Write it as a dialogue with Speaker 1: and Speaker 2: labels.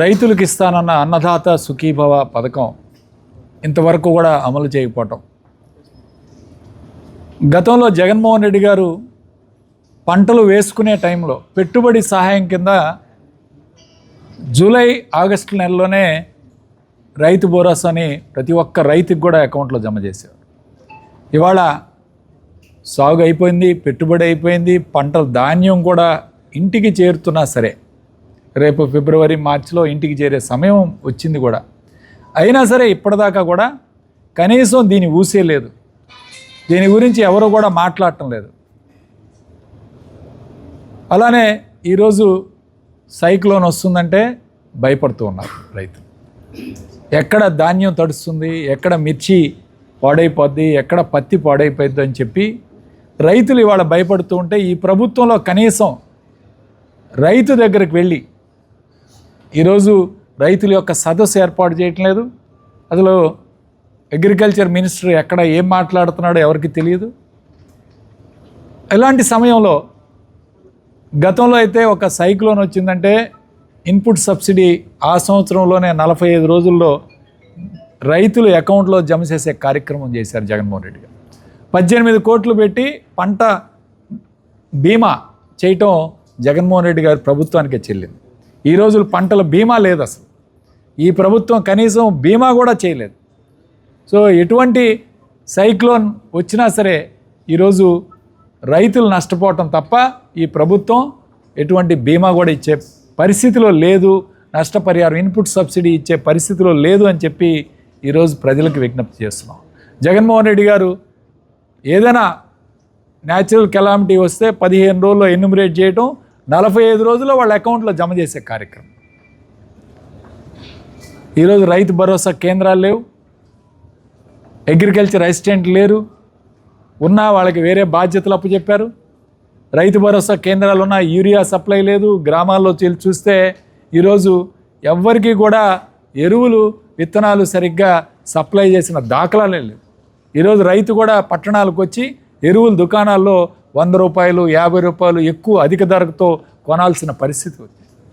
Speaker 1: రైతులకు ఇస్తానన్న అన్నదాత సుఖీభవ పథకం ఇంతవరకు కూడా అమలు చేయకపోవటం. గతంలో జగన్మోహన్ రెడ్డి గారు పంటలు వేసుకునే టైంలో పెట్టుబడి సహాయం కింద జూలై ఆగస్టు నెలలోనే రైతు బోరస్ అని ప్రతి ఒక్క రైతుకి కూడా అకౌంట్లో జమ చేసేవారు ఇవాళ సాగు అయిపోయింది పెట్టుబడి అయిపోయింది పంటల ధాన్యం కూడా ఇంటికి చేరుతున్నా సరే రేపు ఫిబ్రవరి మార్చిలో ఇంటికి చేరే సమయం వచ్చింది కూడా. అయినా సరే ఇప్పటిదాకా కూడా కనీసం దీని ఊసే లేదు. దీని గురించి ఎవరు కూడా మాట్లాడటం లేదు. అలానే ఈరోజు సైక్లోన్ వస్తుందంటే భయపడుతూ ఉన్నారు రైతు. ఎక్కడ ధాన్యం తడుస్తుంది ఎక్కడ మిర్చి పాడైపోద్ది ఎక్కడ పత్తి పాడైపోద్ది అని చెప్పి రైతులు ఇవాళ భయపడుతూ ఉంటే ఈ ప్రభుత్వంలో కనీసం రైతు దగ్గరికి వెళ్ళి ఈరోజు రైతుల యొక్క సదస్సు ఏర్పాటు చేయటం లేదు. అసలు అగ్రికల్చర్ మినిస్టర్ ఎక్కడ ఏం మాట్లాడుతున్నాడో ఎవరికి తెలియదు. ఇలాంటి సమయంలో గతంలో అయితే ఒక సైక్లోన్ వచ్చిందంటే ఇన్పుట్ సబ్సిడీ ఆ సంవత్సరంలోనే నలభై ఐదు రోజుల్లో రైతులు అకౌంట్లో జమ చేసే కార్యక్రమం చేశారు జగన్మోహన్ రెడ్డి గారు. పద్దెనిమిది కోట్లు పెట్టి పంట బీమా చేయటం జగన్మోహన్ రెడ్డి గారు ప్రభుత్వానికే చెల్లింది. ఈ రోజులు పంటల బీమా లేదు అసలు. ఈ ప్రభుత్వం కనీసం బీమా కూడా చేయలేదు. సో ఎటువంటి సైక్లోన్ వచ్చినా సరే ఈరోజు రైతులు నష్టపోవటం తప్ప ఈ ప్రభుత్వం ఎటువంటి బీమా కూడా ఇచ్చే పరిస్థితిలో లేదు. నష్టపరిహారం ఇన్పుట్ సబ్సిడీ ఇచ్చే పరిస్థితిలో లేదు అని చెప్పి ఈరోజు ప్రజలకు విజ్ఞప్తి చేస్తున్నాం. జగన్మోహన్ రెడ్డి గారు ఏదైనా న్యాచురల్ కెలామిటీ వస్తే పదిహేను రోజుల్లో ఎన్యుమరేట్ చేయటం నలభై ఐదు రోజుల్లో వాళ్ళ అకౌంట్లో జమ చేసే కార్యక్రమం. ఈరోజు రైతు భరోసా కేంద్రాలు లేవు. అగ్రికల్చర్ అసిస్టెంట్ లేరు. ఉన్నా వాళ్ళకి వేరే బాధ్యతలు అప్పచెప్పారు. రైతు భరోసా కేంద్రాలు ఉన్న యూరియా సప్లై లేదు. గ్రామాల్లో చూస్తే ఈరోజు ఎవ్వరికీ కూడా ఎరువులు విత్తనాలు సరిగ్గా సప్లై చేసిన దాఖలాలే లేవు. ఈరోజు రైతు కూడా పట్టణాలకు వచ్చి ఎరువుల దుకాణాల్లో వంద రూపాయలు యాభై రూపాయలు ఎక్కువ అధిక ధరతో కొనాల్సిన పరిస్థితి వచ్చింది.